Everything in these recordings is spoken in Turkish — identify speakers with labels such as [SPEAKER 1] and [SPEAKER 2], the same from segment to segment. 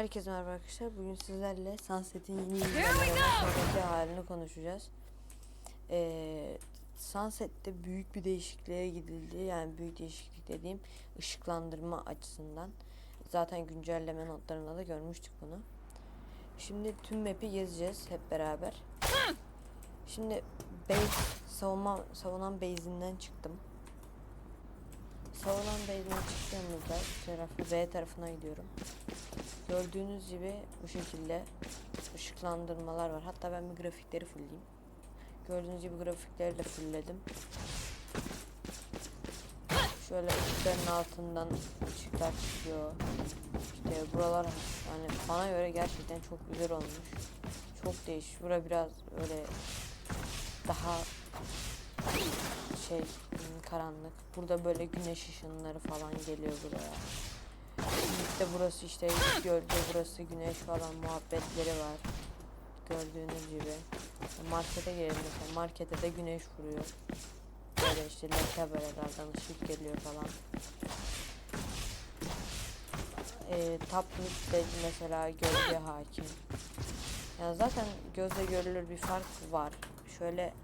[SPEAKER 1] Herkese merhaba arkadaşlar. Bugün sizlerle Sunset'in yeni sonraki halini konuşacağız. Ee, Sunset'te büyük bir değişikliğe gidildi. Yani büyük değişiklik dediğim ışıklandırma açısından. Zaten güncelleme notlarında da görmüştük bunu. Şimdi tüm map'i gezeceğiz hep beraber. Şimdi base savunma savunan base'inden çıktım. Savunan base'inden çıktığımızda tarafı B tarafına gidiyorum. Gördüğünüz gibi bu şekilde ışıklandırmalar var. Hatta ben bir grafikleri fullleyeyim. Gördüğünüz gibi grafikleri de fullledim. Şöyle ışıkların altından ışıklar çıkıyor. İşte buralar yani bana göre gerçekten çok güzel olmuş. Çok değişik. Bura biraz öyle daha şey karanlık. Burada böyle güneş ışınları falan geliyor buraya. İşte burası işte gölge burası güneş falan muhabbetleri var. Gördüğünüz gibi. Markete gelelim mesela. Markete de güneş vuruyor. Böyle işte leke berelerden ışık geliyor falan. Ee, Tapnik de mesela gölge hakim. Yani zaten gözle görülür bir fark var. Şöyle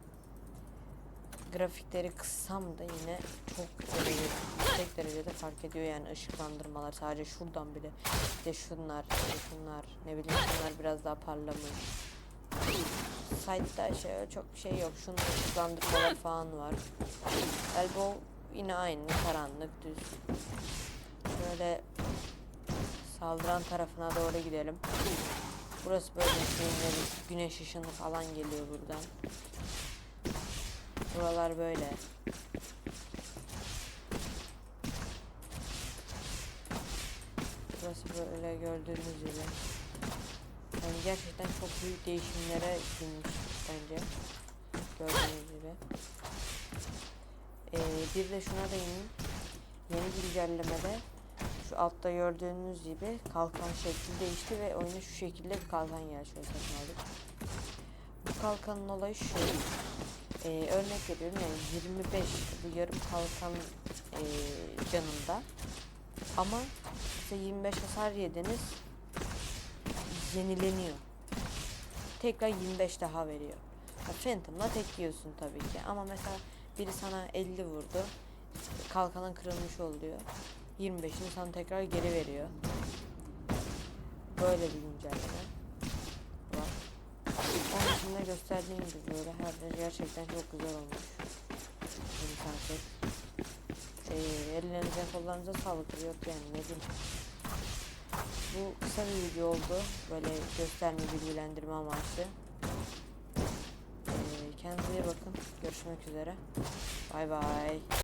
[SPEAKER 1] grafikleri kıssam da yine çok derece, yüksek derecede fark ediyor yani ışıklandırmalar. Sadece şuradan bile işte şunlar işte şunlar ne bileyim şunlar biraz daha parlamış. Site'da şey çok şey yok şunun ışıklandırmalar falan var. Elbow yine aynı karanlık düz. Şöyle saldıran tarafına doğru gidelim. Burası böyle güneş ışını falan geliyor buradan Buralar böyle. Burası böyle gördüğünüz gibi. Yani gerçekten çok büyük değişimlere gitmiş bence. Gördüğünüz gibi. Ee, bir de şuna değineyim. Yeni güncellemede şu altta gördüğünüz gibi kalkan şekli değişti ve oyuna şu şekilde bir kalkan satın aldık. Bu kalkanın olayı şu. Ee, örnek veriyorum yani 25 bu yarım kalkan e, canında ama işte 25 hasar yediniz yenileniyor. Tekrar 25 daha veriyor. Ya Phantom'la tek yiyorsun tabii ki ama mesela biri sana 50 vurdu kalkanın kırılmış oluyor. 25'ini sana tekrar geri veriyor. Böyle bir güncelleme. Onun dışında gösterdiğim gibi böyle her yer gerçekten çok güzel olmuş. Bunu takip. Şey, ellerinize kollarınıza sağlık yok yani ne diyeyim. Bu kısa bir video oldu. Böyle gösterme bilgilendirme amaçlı. Ee, kendinize iyi bakın. Görüşmek üzere. Bay bay.